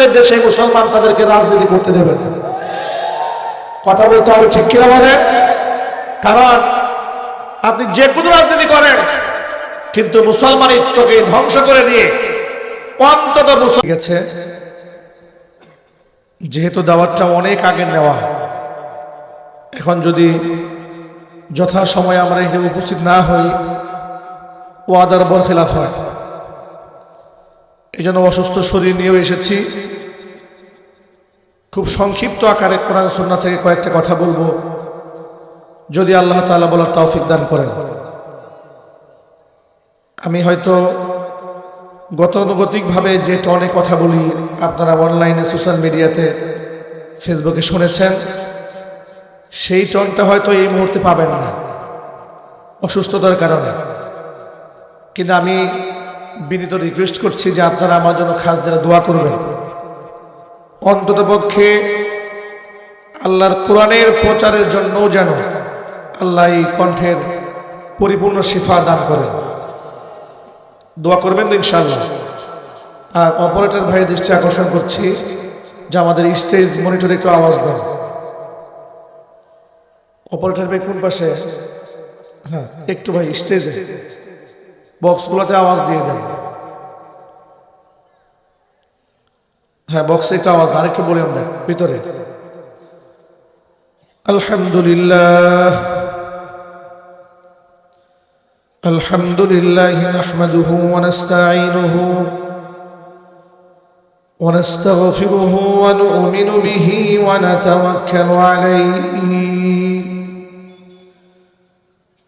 আমাদের দেশে মুসলমান তাদেরকে রাজনীতি করতে দেবে না। কথা বলতে হবে ঠিক কিনা বলে? কারণ আপনি যে কোনো রাজনীতি করেন, কিন্তু মুসলমানিত্বকে ধ্বংস করে দিয়ে অন্তত মুসল গেছে যেহেতু দাওয়াতটা অনেক আগে নেওয়া, এখন যদি যথা সময় আমরা এখানে উপস্থিত না হই, ওয়াদার বর খেলাফ হয়। এই জন্য অসুস্থ শরীর নিয়েও এসেছি। খুব সংক্ষিপ্ত আকারে কোরআন সন্না থেকে কয়েকটা কথা বলব। যদি আল্লাহ তাআলা বলার তৌফিক দান করেন। আমি হয়তো গতানুগতিকভাবে যে টনে কথা বলি আপনারা অনলাইনে, সোশ্যাল মিডিয়াতে, ফেসবুকে শুনেছেন, সেই টনটা হয়তো এই মুহূর্তে পাবেন না। অসুস্থতার কারণে। কিন্তু আমি বিনীত রিকোয়েস্ট করছি যে আপনারা আমার জন্য খাস দ্বারা দোয়া করবেন। অন্তত পক্ষে আল্লাহর কোরআনের প্রচারের জন্যও যেন আল্লাহ এই কণ্ঠের পরিপূর্ণ শিফা দান করেন। দোয়া করবেন ইনশাল্লাহ আর অপারেটর ভাই দৃষ্টি আকর্ষণ করছি যে আমাদের স্টেজ মনিটরে একটু আওয়াজ দেন। অপারেটর ভাই কোন পাশে? হ্যাঁ একটু ভাই স্টেজে বক্সগুলোতে আওয়াজ দিয়ে দেন হ্যাঁ বক্সে একটু আওয়াজ আর একটু বলে দেন ভিতরে আলহামদুলিল্লাহ الحمد لله نحمده ونستعينه ونستغفره ونؤمن به ونتوكل عليه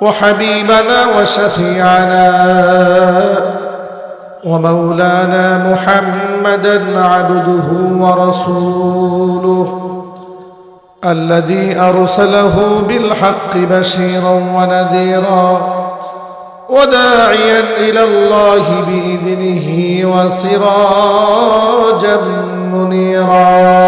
وحبيبنا وشفيعنا ومولانا محمدا عبده ورسوله الذي أرسله بالحق بشيرا ونذيرا وداعيا إلى الله بإذنه وسراجا منيرا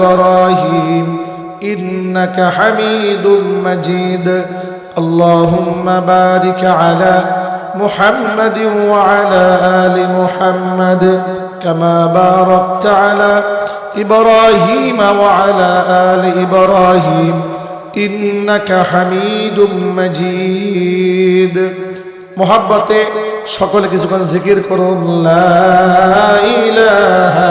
إبراهيم إنك حميد مجيد اللهم بارك على محمد وعلى آل محمد كما باركت على إبراهيم وعلى آل إبراهيم إنك حميد مجيد محبته সকলে কিছুক্ষণ জিকির করুন লা ইলাহা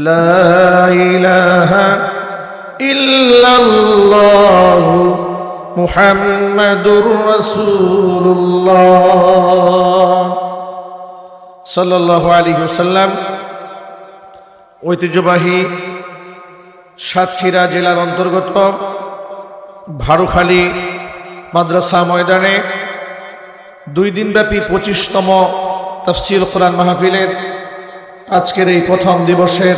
لا إله إلا الله محمد رسول الله صلى الله عليه وسلم ঐতিহ্যবাহী সাতক্ষীরা জেলার অন্তর্গত ভারুখালী মাদ্রাসা ময়দানে দুই দিনব্যাপী পঁচিশতম তফসিল কোরআন মাহফিলের আজকের এই প্রথম দিবসের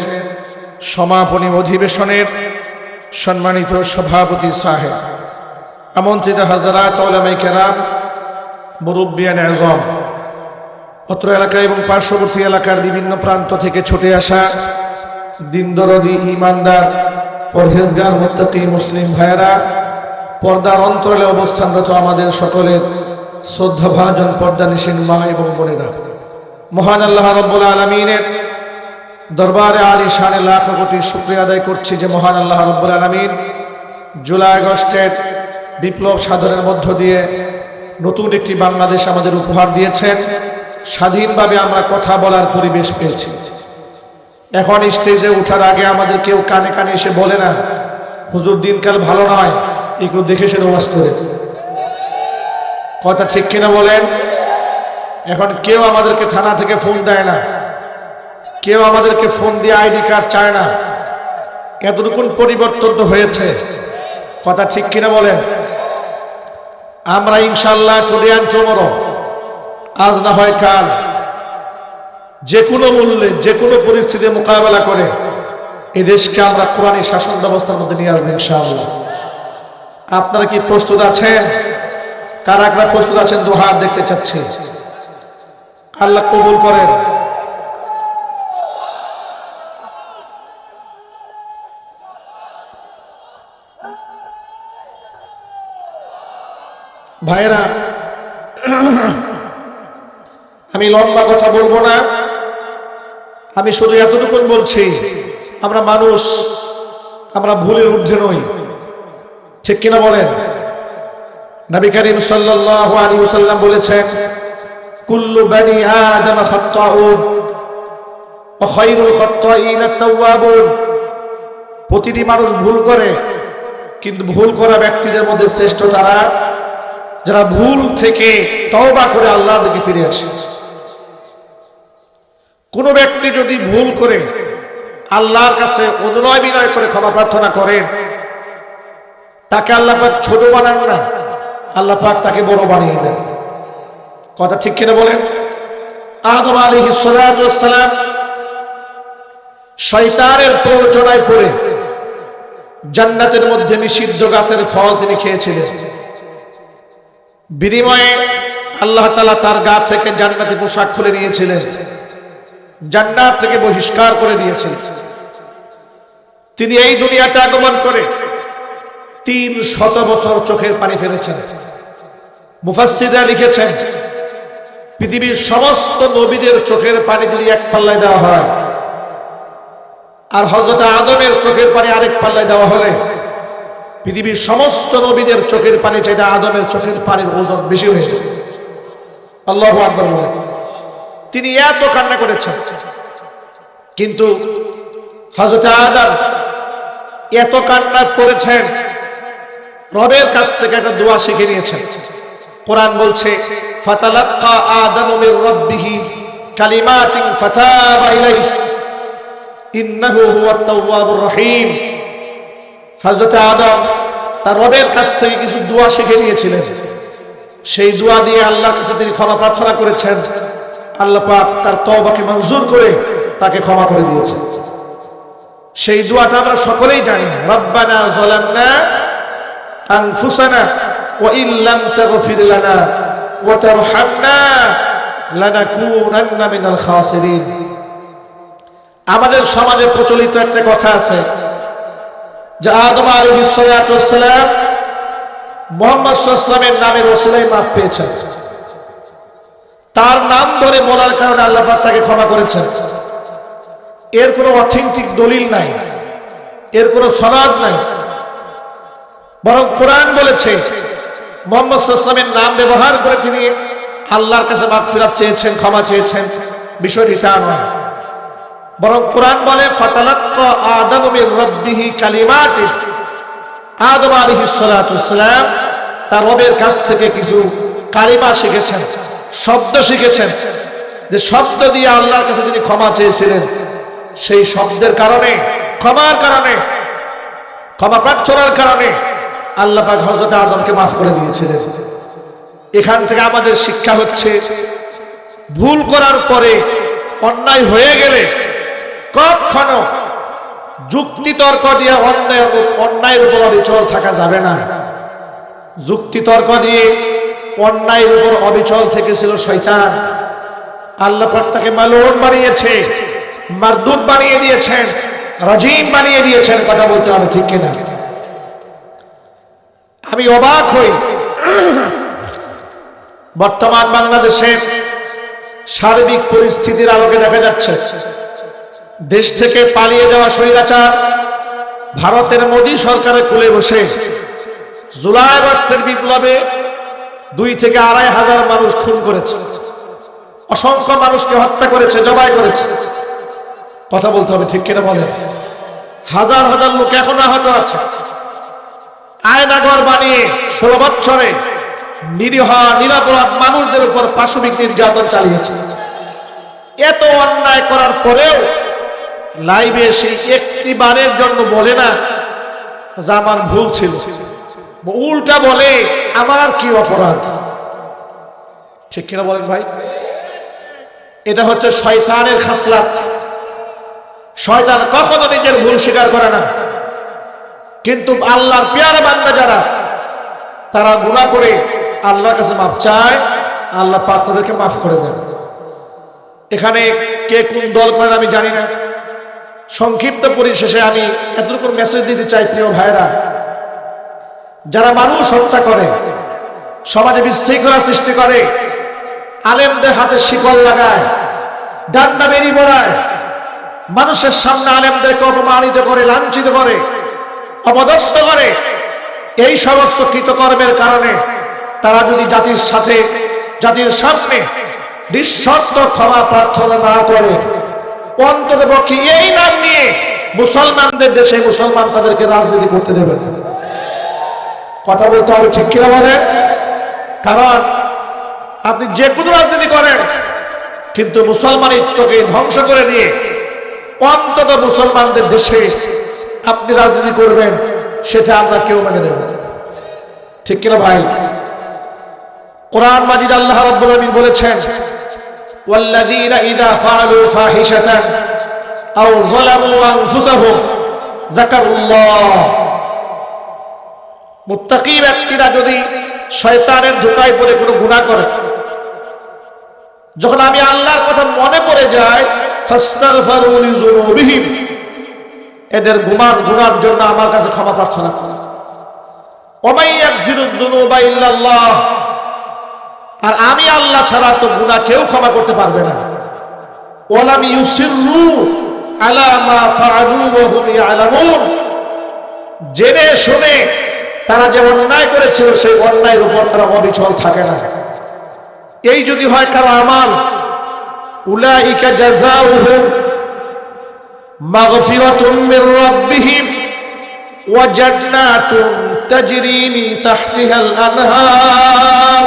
সমাপনী অধিবেশনের সম্মানিত সভাপতি সাহেব, আমন্ত্রিত হাজারাত কেরাম মুরব্বিয়ান আজম, অত্র এলাকা এবং পার্শ্ববর্তী এলাকার বিভিন্ন প্রান্ত থেকে ছুটে আসা দিনদরদি ইমানদার পরহেজগার, মুত্তাকি মুসলিম ভাইয়েরা, পর্দার অন্তরালে অবস্থানরত আমাদের সকলের শ্রদ্ধাভাজন পর্দা নিশীন মা এবং বোনেরা। মহান আল্লাহ রব্বুল আলমিনের দরবারে আলী শানে লাখ কোটি শুক্রিয়া আদায় করছি যে মহান আল্লাহ রব্বুল আলমিন জুলাই আগস্টের বিপ্লব সাধনের মধ্য দিয়ে নতুন একটি বাংলাদেশ আমাদের উপহার দিয়েছেন। স্বাধীনভাবে আমরা কথা বলার পরিবেশ পেয়েছি। এখন স্টেজে ওঠার আগে আমাদের কেউ কানে কানে এসে বলে না, হুজুর, দিনকাল ভালো নয়। এগুলো দেখে সে ওয়াজ করে কথা ঠিক কিনা বলেন? এখন কেউ আমাদেরকে থানা থেকে ফোন দেয় না। কেউ আমাদেরকে ফোন দিয়ে আইডি কার্ড চায় না। এতটুকুন পরিবর্তন তো হয়েছে। কথা ঠিক কিনা বলেন? আমরা ইনশাল্লাহ চলে আন চমর আজ না হয় কাল যে কোনো মূল্যে যে কোনো পরিস্থিতি মোকাবেলা করে এই দেশকে আমরা কোরআনী শাসন ব্যবস্থার মধ্যে নিয়ে আসব ইনশাআল্লাহ। আপনারা কি প্রস্তুত আছেন? কারা কারা প্রস্তুত আছেন? দু হাত দেখতে চাচ্ছি। আল্লাহ কবুল করেন। ভাইরা আমি লম্বা কথা বলব না। আমি শুধু এতটুকু বলছি, আমরা মানুষ, আমরা ভুলের ঊর্ধ্বে নই। ঠিক কিনা বলেন? নবী করিম সাল্লাল্লাহু আলাইহি ওয়াসাল্লাম বলেছেন বানি আদম খাত্তাউন ওয়া খায়রুল খাত্তাইন আত-তাওয়াবুন। প্রতিটি মানুষ ভুল করে, কিন্তু ভুল করা ব্যক্তিদের মধ্যে শ্রেষ্ঠ তারা যারা ভুল থেকে তওবা করে আল্লাহর দিকে ফিরে আসে। কোন ব্যক্তি যদি ভুল করে, আল্লাহর কাছে অনুনয় বিনয় করে ক্ষমা প্রার্থনা করেন, তাকে আল্লাহ পাক ছোট বানান না, আল্লাহ পাক তাকে বড় বানিয়ে দেন। কথা ঠিক কিনা বলেন? আদম আলী সালাম শয়তানের প্ররোচনায় পড়ে জান্নাতের মধ্যে নিষিদ্ধ গাছের ফল তিনি খেয়েছিলেন। বিনিময়ে আল্লাহ তালা তার গা থেকে জান্নাতি পোশাক খুলে নিয়েছিলেন। জান্নাত থেকে বহিষ্কার করে দিয়েছিলেন। তিনি এই দুনিয়াতে আগমন করে তিন শত বছর চোখের পানি ফেলেছেন। মুফাসিদা লিখেছেন পৃথিবীর সমস্ত নবীদের চোখের পানি যদি এক পাল্লায় দেওয়া হয়, আর হজরত আদমের চোখের পানি আরেক পাল্লায় দেওয়া হলে, পৃথিবীর সমস্ত নবীদের চোখের পানি চাইতে আদমের চোখের পানির ওজন বেশি হয়েছে আল্লাহ তিনি এত কান্না করেছেন। কিন্তু হজরত আদম এত কান্না করেছেন রবের কাছ থেকে একটা দোয়া শিখে নিয়েছেন। কোরআন বলছে, ফাতালাক্কা আদম মির রাব্বিহি কালিমাতিন ফাতাবা ইলাইহি, ইন্নাহু হুয়াত তাওয়াবুর রহিম। হযরত আদম তার রবের কাছ থেকে কিছু দোয়া শিখে নিয়েছিলেন। সেই দোয়া দিয়ে আল্লাহর কাছে তিনি ক্ষমা প্রার্থনা করেছেন। আল্লাহ পাক তার তওবাকে মঞ্জুর করে তাকে ক্ষমা করে দিয়েছেন। সেই দোয়াটা আমরা সকলেই জানি। রব্বানা যালামনা আনফুসানা ইল্লাম তাগফির লানা ওয়া তারহামনা লানাকুনান্না মিনাল খাসিরিন আমাদের সমাজে প্রচলিত একটা কথা আছে যে আদম সালাম মোহাম্মদ সাল্লামের নামের ওসিলায় মাফ পেয়েছেন। তার নাম ধরে বলার কারণে আল্লাহ তাকে ক্ষমা করেছেন। এর কোনো অথেন্টিক দলিল নাই, এর কোনো সনাদ নাই। বরং কোরআন বলেছে মোহাম্মদ নাম ব্যবহার করে তিনি আল্লাহর কাছে মাফিরাত চেয়েছেন, ক্ষমা চেয়েছেন। বিষয়টি তা নয়। বরং কোরআন বলে, ফাতালাক্কা আদম মির রাব্বিহি কালিমাতিন। আদম আলাইহিস তার রবের কাছ থেকে কিছু কালিমা শিখেছেন, শব্দ শিখেছেন। যে শব্দ দিয়ে আল্লাহর কাছে তিনি ক্ষমা চেয়েছিলেন, সেই শব্দের কারণে, ক্ষমার কারণে, ক্ষমা প্রার্থনার কারণে আল্লাহ পাক হযরত আদমকে মাফ করে দিয়েছিলেন। এখান থেকে আমাদের শিক্ষা হচ্ছে, ভুল করার পরে অন্যায় হয়ে গেলে কখনো যুক্তি তর্ক দিয়ে অন্যায় অন্যায়ের উপর অবিচল থাকা যাবে না। যুক্তি তর্ক দিয়ে অন্যায়ের উপর অবিচল থেকেছিল শয়তান। আল্লাহ পাক তাকে মালুন বানিয়েছে, মারদুদ বানিয়ে দিয়েছেন, রাজিম বানিয়ে দিয়েছেন, কথা বলতে হবে ঠিক কিনা? আমি অবাক হই। বর্তমান বাংলাদেশের সার্বিক পরিস্থিতির আলোকে দেখা যাচ্ছে, দেশ থেকে পালিয়ে যাওয়া স্বৈরাচার ভারতের মোদী সরকারের কুলে বসে। জুলাই আগস্টের বিপ্লবে দুই থেকে আড়াই হাজার মানুষ খুন করেছে। অসংখ্য মানুষকে হত্যা করেছে, জবাই করেছে। কথা বলতে হবে, ঠিক কিনা বলেন? হাজার হাজার লোক এখন আহত আছে। আয়নাগর বানিয়ে ষোলো বছরে নিরীহ, নিরাপরাধ মানুষদের উপর পাশবিক নির্যাতন চালিয়েছে। এত অন্যায় করার পরেও লাইভে এসে একটি বারের জন্য বলে না, যে আমার ভুল ছিল। উল্টা বলে, আমার কি অপরাধ? ঠিক কিনা বলেন ভাই? এটা হচ্ছে শয়তানের খাসলাত। শয়তান কখনো নিজের ভুল স্বীকার করে না। কিন্তু আল্লাহর পেয়ার বান্দা যারা, তারা গুণা করে আল্লাহর কাছে মাফ চায়, আল্লাহ পাক তাদেরকে মাফ করে দেন। এখানে কে কোন দল করেন আমি জানি না। সংক্ষিপ্ত পরিশেষে আমি এতটুকু মেসেজ দিতে চাই, প্রিয় ভাইরা যারা মানুষ হত্যা করে, সমাজে বিশৃঙ্খলা সৃষ্টি করে, আলেমদের হাতে শিকল লাগায়, ডান্ডা বেরিয়ে পড়ায় মানুষের সামনে আলেমদেরকে অপমানিত করে, লাঞ্ছিত করে অপদস্থ করে। এই সমস্ত কৃতকর্মের কারণে তারা যদি জাতির সাথে, জাতির সামনে নিঃশর্ত ক্ষমা প্রার্থনা না করে অন্তত পক্ষে এই নাম নিয়ে মুসলমানদের দেশে মুসলমান তাদেরকে রাজনীতি করতে দেবে কথা বলতে হবে ঠিক কিনা বলে কারণ আপনি যে কোনো রাজনীতি করেন, কিন্তু মুসলমানিত্বকে ধ্বংস করে দিয়ে অন্তত মুসলমানদের দেশে আপনি রাজনীতি করবেন সেটা আমরা কেউ মেনে নেব না। ঠিক কিনা ভাই কোরআন মাজিদ আল্লাহ রাব্বুল আলামিন বলেছেন والذين إذا فعلوا فاحشة أو ظلموا أنفسهم ذكروا الله মুত্তাকি ব্যক্তিরা যদি শয়তানের ধোকায় পড়ে কোনো গুনাহ করে যখন আমি আল্লাহর কথা মনে পড়ে যায় ফাস্তাগফারু লিযুনুবিহিম এদের গুমান গুনার জন্য আমার কাছে ক্ষমা প্রার্থনা করে। আর আমি আল্লাহ ছাড়া তো গুনাহ কেউ ক্ষমা করতে পারবে না। জেনে শুনে তারা যে অন্যায় করেছিল, সেই অন্যায়ের উপর তারা অবিচল থাকে না। এই যদি হয় কারও আমাল, উলাইকা জাযাউহুম মাগফিরাতুম মির রাব্বিহিম ওয়া জান্নাতুন তাজরি মিন তাহতিহাল আনহার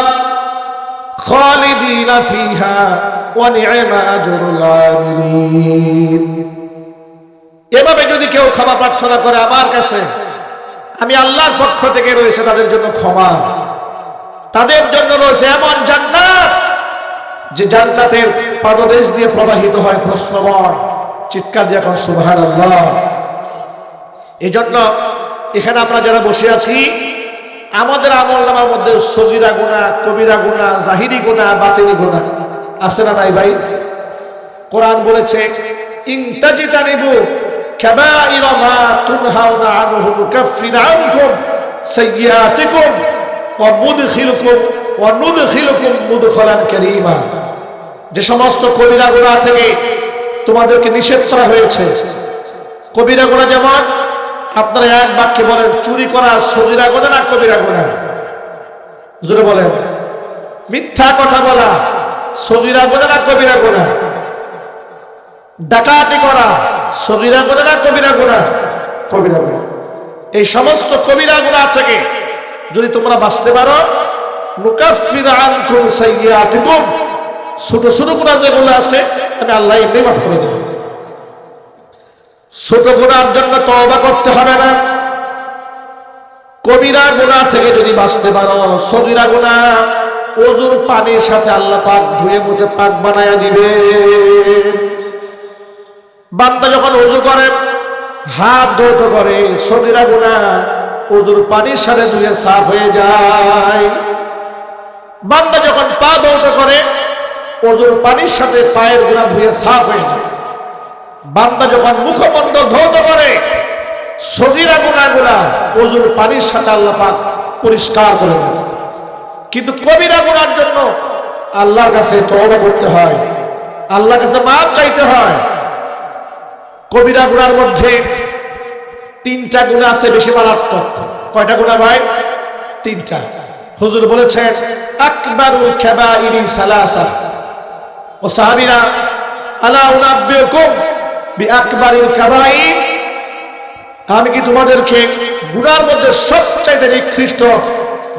খালিদিনা ফিহা ওয়া নি'মা আজরুল আমিলিন এভাবে যদি কেউ ক্ষমা প্রার্থনা করে আমার কাছে, আমি আল্লাহর পক্ষ থেকে রয়েছে তাদের জন্য ক্ষমা। তাদের জন্য রয়েছে এমন জান্নাত যে জান্নাতের পাদদেশ দিয়ে প্রবাহিত হয় প্রশ্নবন। চিৎকার দিয়ে এখন সুভার এই জন্য এখানে আমরা যারা বসে আছি, আমাদের আমল নামার মধ্যে সজিরা গুণা কবিরা গুণা জাহিরি গুণা বাতিনি গুণা আছে না নাই ভাই? কোরআন বলেছে যে সমস্ত কবিরা গুনাহ থেকে তোমাদেরকে নিষেধ করা হয়েছে। কবিরা গুনাহ যেমন আপনারা এক বাক্যে বলেন, চুরি করা সজিরা গুনাহ না কবিরা গুনাহ জোরে বলেন। মিথ্যা কথা বলা, সজিরা গুনাহ না কবিরা গুনাহ ডাকাতি করা, সজিরা গুণা না কবিরা গুণা কবিরা গুণা এই সমস্ত কবিরা গুণা থেকে যদি তোমরা বাঁচতে পারো, নুকাফির আনকুম সাইয়্যাতিকুম। ছোট ছোট গুণা যেগুলো আছে আমি আল্লাহ এমনি মাফ করে দেব। ছোট গুণার জন্য তওবা করতে হবে না। কবিরা গুণা থেকে যদি বাঁচতে পারো সবিরা গুণা ওজুর পানির সাথে আল্লাহ পাক ধুয়ে মুছে পাক বানায়া দিবে। বান্দা যখন ওজু করে, হাত ধৌত করে সবিরা গুণা ওজুর পানির সাথে ধুয়ে সাফ হয়ে যায়। বান্দা যখন পা ধৌত করে ওজুর পানির সাথে পায়ের গুণা ধুয়ে সাফ হয়ে যায়। বান্দা যখন মুখমণ্ডল ধৌত করে, সজিরা গুণাগুলা ওজুর পানির সাথে আল্লাহ পাক পরিষ্কার করে দেন। কিন্তু কবিরা গুণার জন্য আল্লাহর কাছে তওবা করতে হয়, আল্লাহর কাছে মাপ চাইতে হয়। কবিরা গুণার মধ্যে তিনটা গুণা আছে বেশি মারাত্মক। কয়টা গুণা ভাই? তিনটা। হুজুর বলেছেন, আকবারুল খাবাইরি সালাসা। ও সাহাবীরা, আলা উনাব্বিউকুম বিআকবারিল কাবাইর আমি কি তোমাদেরকে গুনার মধ্যে সবচাইতে নিকৃষ্ট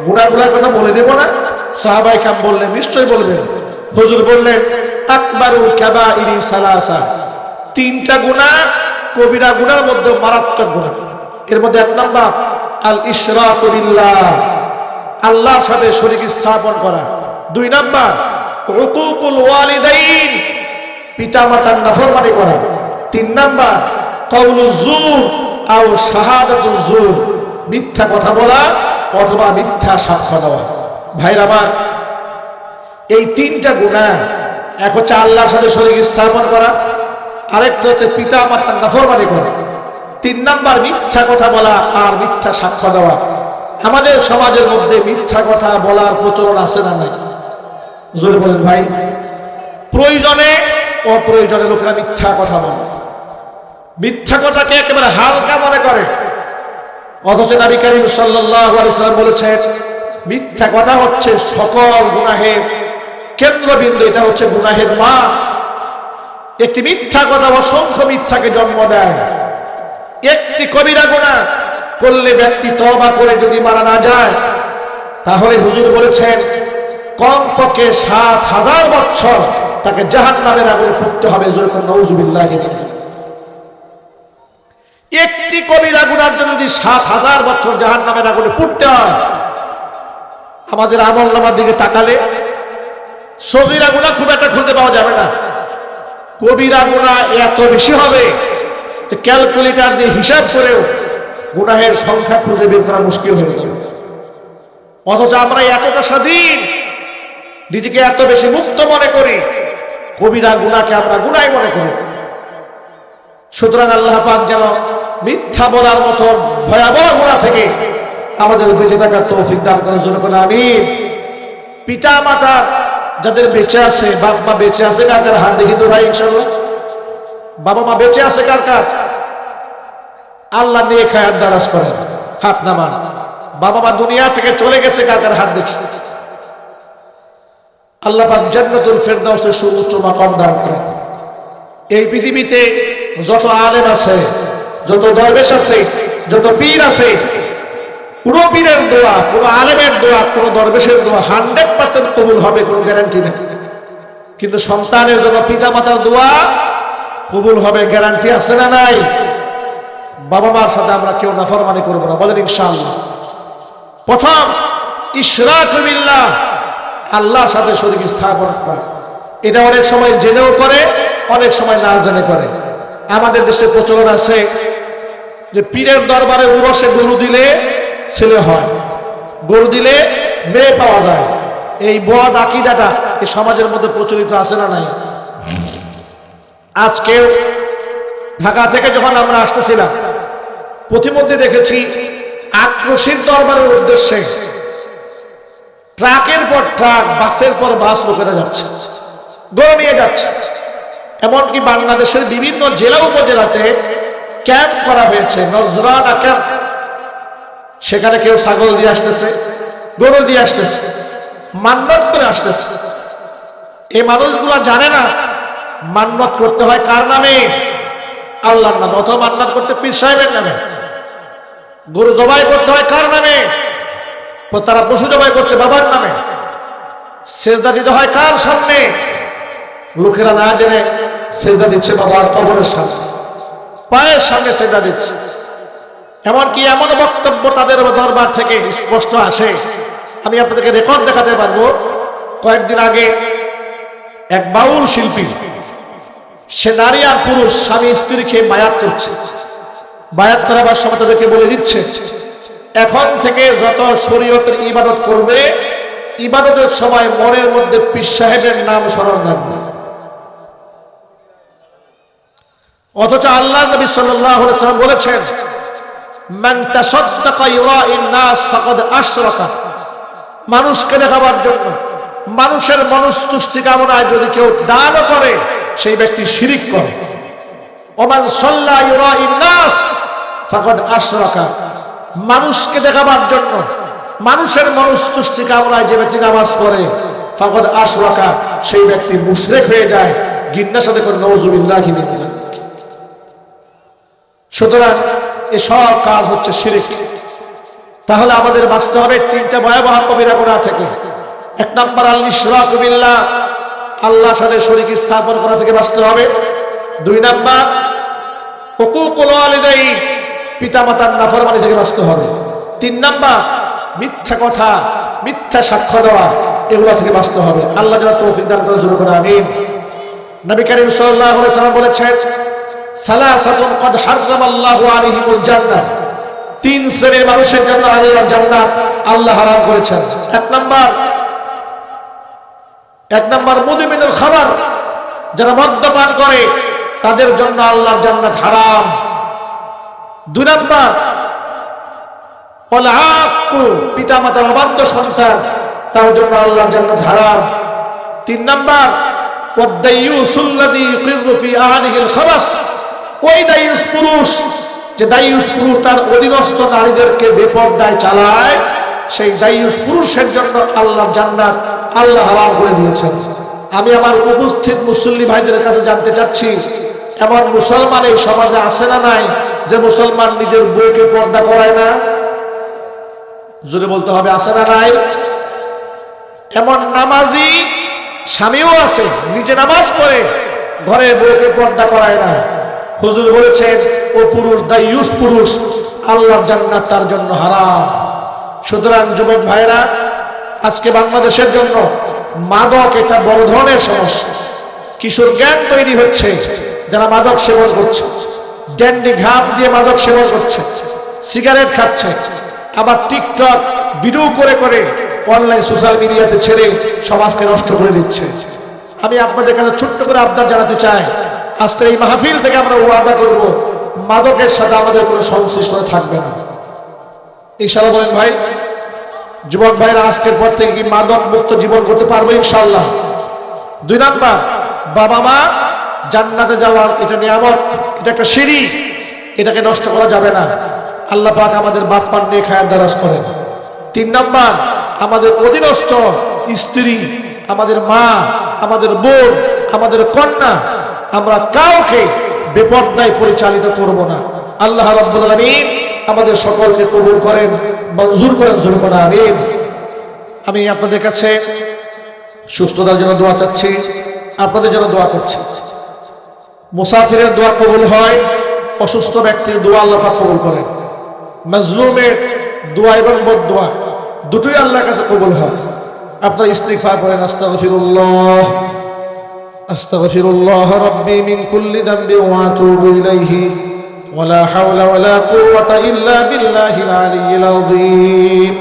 গুনাগুলার কথা বলে দেব না? সাহাবাই কাম বললেন, নিশ্চয়ই বলবেন। হুজুর বললেন, আকবারুল কাবাইরি সালাসা তিনটা গুনাহ, কবিরা গুনার মধ্যে মারাত্মক গুনাহ। এর মধ্যে এক নাম্বার, আল ইশরাকু বিল্লাহ আল্লাহর সাথে শরীক স্থাপন করা। দুই নাম্বার উকুকুল ওয়ালিদাইন। পিতা মাতার তিন মিথ্যা কথা বলা অথবা মিথ্যা এই তিনটা গুণা এক হচ্ছে আল্লাহর সাথে শরীর স্থাপন করা, আরেকটা হচ্ছে পিতা মাতার নাফরমানি করা। তিন নাম্বার, মিথ্যা কথা বলা আর মিথ্যা সাক্ষ্য দেওয়া। আমাদের সমাজের মধ্যে মিথ্যা কথা বলার প্রচলন আছে না নাই? জোরে বলেন ভাই। প্রয়োজনে অপ্রয়োজনে লোকেরা মিথ্যা কথা বলে। মিথ্যা কথাকে একেবারে হালকা মনে করে। অথচ নবী করিম সাল্লাম বলেছেন মিথ্যা কথা হচ্ছে সকল গুনাহের কেন্দ্রবিন্দু এটা হচ্ছে গুনাহের মা একটি মিথ্যা কথা অসংখ্য মিথ্যাকে জন্ম দেয়। একটি কবিরা গুণা করলে ব্যক্তি তবা করে যদি মারা না যায় তাহলে হুজুর বলেছেন কমপক্ষে সাত হাজার বছর তাকে জাহাজ নামের আগুনে পড়তে হবে। নৌজুবিল্লাহ একটি কবিরা গুনার জন্য যদি সাত হাজার বছর জাহাজ নামের আগুনে পড়তে হয়, আমাদের আমল নামার দিকে তাকালে সবিরা গুণা খুব একটা খুঁজে পাওয়া যাবে না। কবিরা গুণা এত বেশি হবে ক্যালকুলেটার দিয়ে হিসাব করেও গুনাহের সংখ্যা খুঁজে বের করা মুশকিল হয়ে যাবে। অথচ আমরা এতটা স্বাধীন নিজেকে এত বেশি মুক্ত মনে করি, কবিরা গুণাকে আমরা গুনাই মনে করি। সুতরাং আল্লাহ পাক যেন মিথ্যা বলার মতো ভয়াবহ গুণা থেকে আমাদের বেঁচে থাকার তৌফিক দান করার জন্য করে আমি পিতা মাতা যাদের বেঁচে আছে বাপ মা বেঁচে আছে, কার কার হাত দেখি তো ভাই ইনশাল্লাহ বাবা মা বেঁচে আছে, কার কার? আল্লাহ নিয়ে খায়াত দারাজ করেন, হাত নামান। বাবা মা দুনিয়া থেকে চলে গেছে, কার কার হাত দেখি? আল্লাহ পাক জান্নাতুল ফেরদাউসের সুউচ্চ মাকাম দান করেন। এই পৃথিবীতে যত আলেম আছে, যত দরবেশ আছে, যত পীর আছে, কোনো পীরের দোয়া, কোনো আলেমের দোয়া, কোনো দরবেশের দোয়া হান্ড্রেড পার্সেন্ট কবুল হবে, কোনো গ্যারান্টি নেই। কিন্তু সন্তানের জন্য পিতা মাতার দোয়া কবুল হবে, গ্যারান্টি আছে না নাই? বাবা মার সাথে আমরা কেউ নাফরমানি করব না, বলেন ইনশাআল্লাহ। প্রথম, ইশরাক আল্লাহর সাথে শরীর স্থাপন করা। এটা অনেক সময় জেনেও করে, অনেক সময় না জেনে করে। আমাদের দেশে প্রচলন আছে যে পীরের দরবারে উরসে গরু দিলে ছেলে হয়, গরু দিলে মেয়ে পাওয়া যায়। এই বদ আকিদাটা এই সমাজের মধ্যে প্রচলিত আছে না নাই? আজকেও ঢাকা থেকে যখন আমরা আসতেছিলাম, প্রতিমধ্যে দেখেছি আক্রোশীর দরবারের উদ্দেশ্যে ট্রাকের পর ট্রাক, বাসের পর বাস লোকেরা যাচ্ছে। গরু নিয়ে যাচ্ছে। এমনকি বাংলাদেশের বিভিন্ন জেলা উপজেলাতে ক্যাম্প করা হয়েছে, নজরানা ক্যাম্প। সেখানে কেউ ছাগল দিয়ে আসতেছে, গরু দিয়ে আসতেছে, মান্নত করে আসতেছে। এই মানুষগুলা জানে না মান্নত করতে হয় কার নামে? আল্লাহর নামে, অথবা মান্নাত করতে পীর সাহেবের নামে। গরু জবাই করতে হয় কার নামে? তারা পশু জবাই করছে বাবার নামে। সেজদা দিতে হয় কার সামনে? লোকেরা না জেনে সেজদা দিচ্ছে বাবার কবরের সামনে। পায়ের সামনে সেজদা দিচ্ছে। এমনকি এমন বক্তব্য তাদের দরবার থেকে স্পষ্ট আসে। আমি আপনাদেরকে রেকর্ড দেখাতে পারব। কয়েকদিন আগে এক বাউল শিল্পী, সে নারী আর পুরুষ, স্বামী স্ত্রীকে বায়াত করছে। বায়াত করাবার সময় তাদেরকে বলে দিচ্ছে এখন থেকে যত শরীয়তের ইবাদত করবে, ইবাদতের সময় মনের মধ্যে পীর সাহেবের নাম স্মরণ রাখবে। অথচ আল্লাহ নবী সাল্লাম বলেছেন, মান মানুষকে দেখাবার জন্য, মানুষের মনস্তুষ্টি কামনায় যদি কেউ দান করে, সেই ব্যক্তি শিরিক করে। ওমান সাল্লা ইউরাইন নাস ফাকাদ আশরাকা। মানুষকে দেখাবার জন্য মানুষের মানুষ তুষ্টি কামনায় যে ব্যক্তি নামাজ পড়ে, ফাকাদ আশরাকা, সেই ব্যক্তি মুশরিক হয়ে যায়। গিন্নার সাথে করে নওজুবিল্লাহি যালিক। সুতরাং এসব কাজ হচ্ছে শিরিক। তাহলে আমাদের বাঁচতে হবে তিনটা ভয়াবহ কবিরা গোনা থেকে। এক নম্বর আল্লাহ কবিল্লা আল্লাহ সাথে শরিক স্থাপন করা থেকে বাঁচতে হবে। দুই নাম্বার হুকুকুল ওয়ালিদাইন। পিতামাতার নাফরমানি থেকে বাঁচতে হবে। তিন নাম্বার, মিথ্যা কথা, মিথ্যা সাক্ষ্য দেওয়া, এগুলো থেকে বাঁচতে হবে। আল্লাহ যেন তৌফিক দান করে শুরু করে আমিন। নবী করিম আলাইহি সাল্লাম বলেছেন, সালাসাতুন কদ হারামাল্লাহু আলাইহিমুল জান্নাহ। তিন শ্রেণির মানুষের জন্য আল্লাহ জান্নাত, আল্লাহ হারাম করেছেন। এক নাম্বার এক নাম্বার মুদিমিনুল খাবার যারা মদ্যপান করে, তাদের জন্য আল্লাহর জান্নাত হারাম। দুই নাম্বার পিতা মাতার অবাধ্য সন্তান, তার জন্য হারাম তিন নাম্বার তার নারীদেরকে বেপর্দায় চালায়, সেই দায়ুস পুরুষের জন্য আল্লাহ জান্নাত আল্লাহ হারাম করে দিয়েছেন। আমি আমার উপস্থিত মুসল্লি ভাইদের কাছে জানতে চাচ্ছি, এমন মুসলমান এই সমাজে আছে না নাই? যে মুসলমান নিজের বউকে পর্দা করায় না, জোরে বলতে হবে, আছে না নাই? এমন নামাজি স্বামীও আছে, নিজে নামাজ পড়ে ঘরে বউকে পর্দা করায় না। হুজুর বলেছেন, ও পুরুষ দায়ুস পুরুষ, আল্লাহর জান্নাত তার জন্য হারাম। সুতরাং যুবক ভাইরা আজকে বাংলাদেশের জন্য মাদক এটা বড় ধরনের সমস্যা। কিশোর জ্ঞান তৈরি হচ্ছে, যারা মাদক সেবন করছে। ড্যান্ডি ঘাম দিয়ে মাদক সেবন করছে, সিগারেট খাচ্ছে, আবার টিকটক ভিডিও করে করে অনলাইন সোশ্যাল মিডিয়াতে ছেড়ে সমাজকে নষ্ট করে দিচ্ছে। আমি আপনাদের কাছে ছোট্ট করে আবদার জানাতে চাই আজকে এই মাহফিল থেকে আমরা ওয়াদা করব, মাদকের সাথে আমাদের কোনো সংশ্লিষ্টতা থাকবে না। ইনশাল্লাহ বলেন ভাই, যুবক ভাইরা, আজকের পর থেকে কি মাদক মুক্ত জীবন করতে পারব ইনশাল্লাহ দুই নাম্বার, বাবা মা জান্নাতে যাওয়ার এটা নিয়ামত, এটা একটা সিঁড়ি। এটাকে নষ্ট করা যাবে না। আল্লাহ পাক আমাদের বাপ মার নিয়ে খায়ার দ্বারাজ করেন। তিন নাম্বার, আমাদের অধীনস্থ স্ত্রী, আমাদের মা, আমাদের বোন, আমাদের কন্যা, আমরা কাউকে বেপর্দায় পরিচালিত করব না। আল্লাহ রাব্বুল আমাদের সকলকে কবুল করেন, মঞ্জুর করেন জুলমান আমিন। আমি আপনাদের কাছে সুস্থতার জন্য দোয়া চাচ্ছি, আপনাদের জন্য দোয়া করছি। মুসাফিরের দোয়া কবুল হয় অসুস্থ ব্যক্তির দোয়া আল্লাহ পাক কবুল করেন মজলুমের দোয়া এবং বদোয়া দুটোই আল্লাহর কাছে কবুল হয় আপনার ইস্তিগফার করেন আস্তাগফিরুল্লাহ আস্তাগফিরুল্লাহ রাব্বি মিন কুল্লি যামবি ওয়া আতুবু ইলাইহি ولا حول ولا قوة إلا بالله العلي العظيم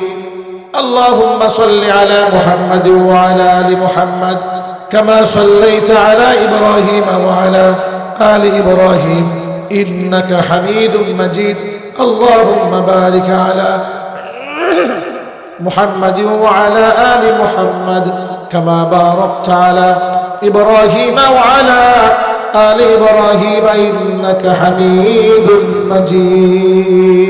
اللهم صل على محمد وعلى آل محمد كما صليت على إبراهيم وعلى آل إبراهيم إنك حميد مجيد اللهم بارك على محمد وعلى آل محمد كما باركت على إبراهيم وعلى آل إبراهيم إنك حميد مجيد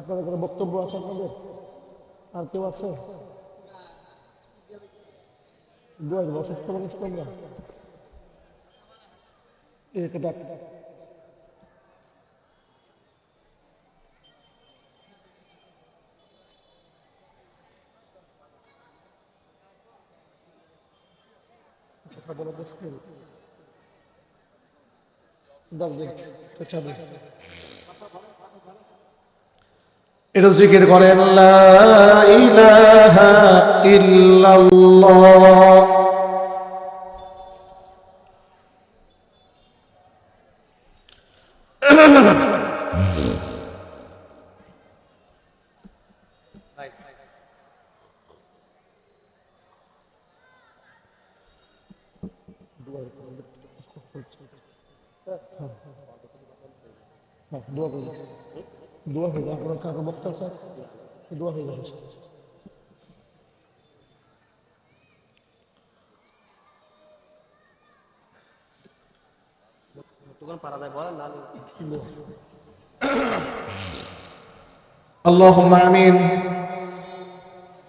আপনাদের কোনো বক্তব্য আছে আপনাদের আর কেউ আছে অসুস্থ মানুষ তোমরা একে ডাক এটা জিকির করেন ইল্লাল্লাহ। দোয়া যায় আপনার কাকা বক্তা দোকান পারা যায় বলেন না। اللهم آمين.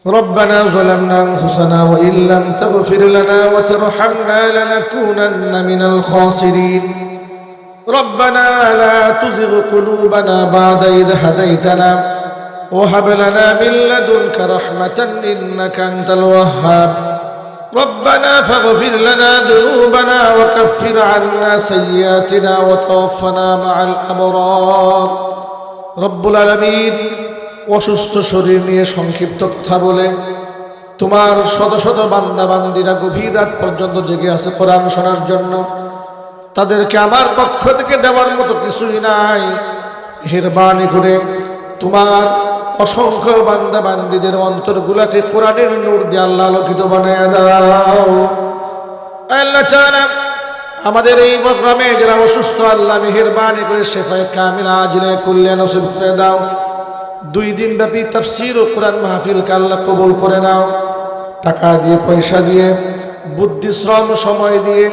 ربنا ظلمنا أنفسنا وإن لم تغفر لنا وترحمنا لنكونن من الخاسرين. ربنا لا تزغ قلوبنا بعد إذ هديتنا وهب لنا من لدنك رحمة إنك أنت الوهاب. ربنا فاغفر لنا ذنوبنا وكفر عنا سيئاتنا وتوفنا مع الأبرار. রব্বুল আলমিন অসুস্থ শরীর নিয়ে সংক্ষিপ্ত কথা বলে, তোমার শত শত বান্দা বান্দিরা গভীর রাত পর্যন্ত জেগে আছে কোরআন শোনার জন্য। তাদেরকে আমার পক্ষ থেকে দেওয়ার মতো কিছুই নাই। হেরবানি করে তোমার অসংখ্য বান্দা বান্দিদের অন্তরগুলাকে কোরআনের নূর দিয়ে আল্লাহ আলোকিত বানায় দাও। আল্লাহ আমাদের এই গ্রামে যারা অসুস্থ, আল্লাহ মেহেরবানি করে শেফায় কামিল আজিলে কল্যাণ নসিব করে দাও। দুই দিন ব্যাপী তাফসির ও কোরআন মাহফিলকে আল্লাহ কবুল করে নাও। টাকা দিয়ে, পয়সা দিয়ে, বুদ্ধি, শ্রম, সময় দিয়ে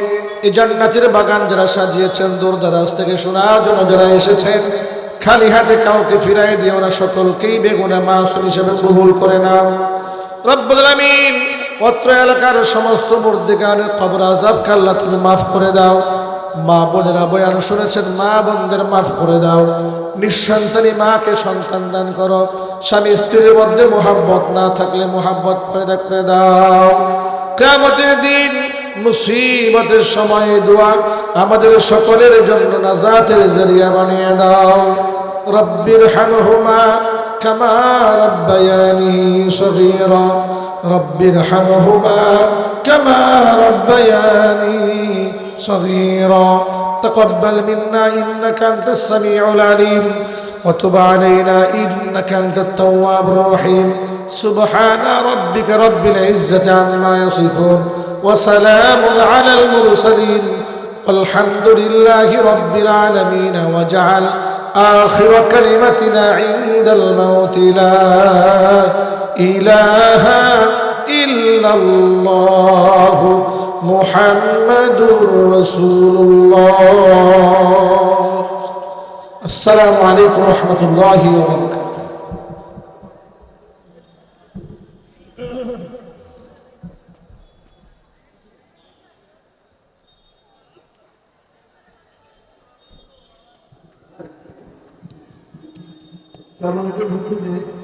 এই জান্নাতের বাগান যারা সাজিয়েছেন দূর দারাজ থেকে শোনার জন্য যারা এসেছেন, খালি হাতে কাউকে ফিরাই দিয়ে ওরা সকলকেই বেগুনা মাসুম হিসেবে কবুল করে নাও। রব্বুল আলামিন অত্র এলাকার সমস্ত মুর্দিগানের খবর আজাব কাল্লা, তুমি মাফ করে দাও। মা বোনেরা বয়ান শুনেছেন, মা বোনদের মাফ করে দাও। নিঃসন্তানী মাকে সন্তান দান করো। স্বামী স্ত্রীর মধ্যে মোহাব্বত না থাকলে মোহাব্বত পয়দা করে দাও। কেমতের দিন মুসিবতের সময় দোয়া আমাদের সকলের জন্য নাজাতের জরিয়া বানিয়ে দাও। রব্বির হুমা কামা রব্বায়ানি সগীরা। رب ارحمهما كما ربياني صغيرا تقبل منا انك انت السميع العليم وتب علينا انك انت التواب الرحيم سبحان ربك رب العزه عما يصفون وسلام على المرسلين والحمد لله رب العالمين وجعل آخر كلمتنا عند الموت لا إله إلا الله محمد رسول الله. السلام عليكم ورحمة الله وبركاته. Tamam, bir